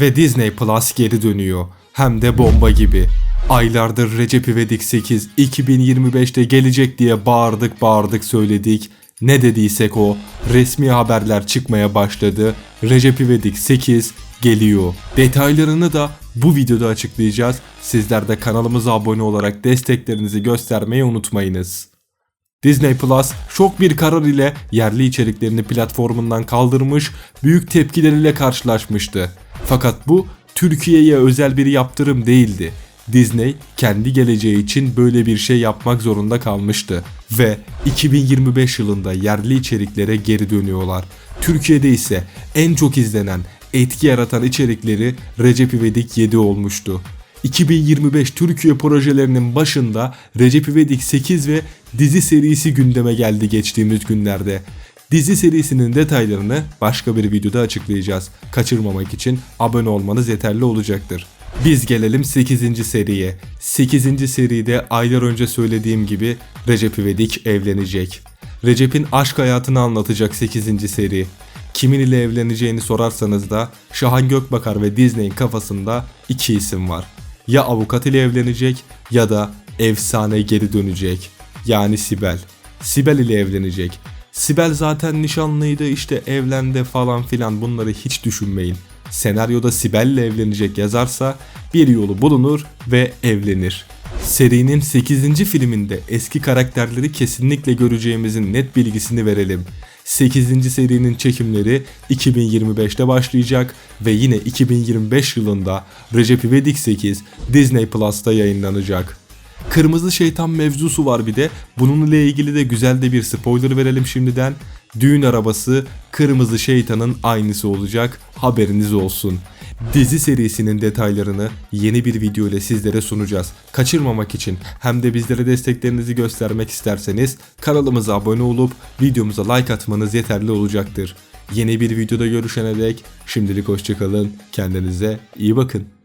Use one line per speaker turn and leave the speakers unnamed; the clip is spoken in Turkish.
Ve Disney Plus geri dönüyor. Hem de bomba gibi. Aylardır Recep İvedik 8 2025'te gelecek diye bağırdık bağırdık söyledik. Ne dediysek o resmi haberler çıkmaya başladı. Recep İvedik 8 geliyor. Detaylarını da bu videoda açıklayacağız. Sizler de kanalımıza abone olarak desteklerinizi göstermeyi unutmayınız. Disney Plus şok bir karar ile yerli içeriklerini platformundan kaldırmış, büyük tepkileriyle karşılaşmıştı. Fakat bu Türkiye'ye özel bir yaptırım değildi. Disney kendi geleceği için böyle bir şey yapmak zorunda kalmıştı ve 2025 yılında yerli içeriklere geri dönüyorlar. Türkiye'de ise en çok izlenen, etki yaratan içerikleri Recep İvedik 7 olmuştu. 2025 Türkiye projelerinin başında Recep İvedik 8 ve dizi serisi gündeme geldi geçtiğimiz günlerde. Dizi serisinin detaylarını başka bir videoda açıklayacağız. Kaçırmamak için abone olmanız yeterli olacaktır. Biz gelelim 8. seriye. 8. seride aylar önce söylediğim gibi Recep İvedik evlenecek. Recep'in aşk hayatını anlatacak 8. seri. Kimin ile evleneceğini sorarsanız da Şahan Gökbakar ve Disney'in kafasında iki isim var. Ya avukat ile evlenecek ya da efsane geri dönecek. Yani Sibel. Sibel ile evlenecek. Sibel zaten nişanlıydı işte evlendi falan filan bunları hiç düşünmeyin. Senaryoda Sibel ile evlenecek yazarsa bir yolu bulunur ve evlenir. Serinin 8. filminde eski karakterleri kesinlikle göreceğimizin net bilgisini verelim. 8. serinin çekimleri 2025'te başlayacak ve yine 2025 yılında Recep İvedik 8 Disney Plus'ta yayınlanacak. Kırmızı şeytan mevzusu var bir de. Bununla ilgili de güzel de bir spoiler verelim şimdiden. Düğün arabası kırmızı şeytanın aynısı olacak. Haberiniz olsun. Dizi serisinin detaylarını yeni bir video ile sizlere sunacağız. Kaçırmamak için hem de bizlere desteklerinizi göstermek isterseniz kanalımıza abone olup videomuza like atmanız yeterli olacaktır. Yeni bir videoda görüşene dek şimdilik hoşçakalın. Kendinize iyi bakın.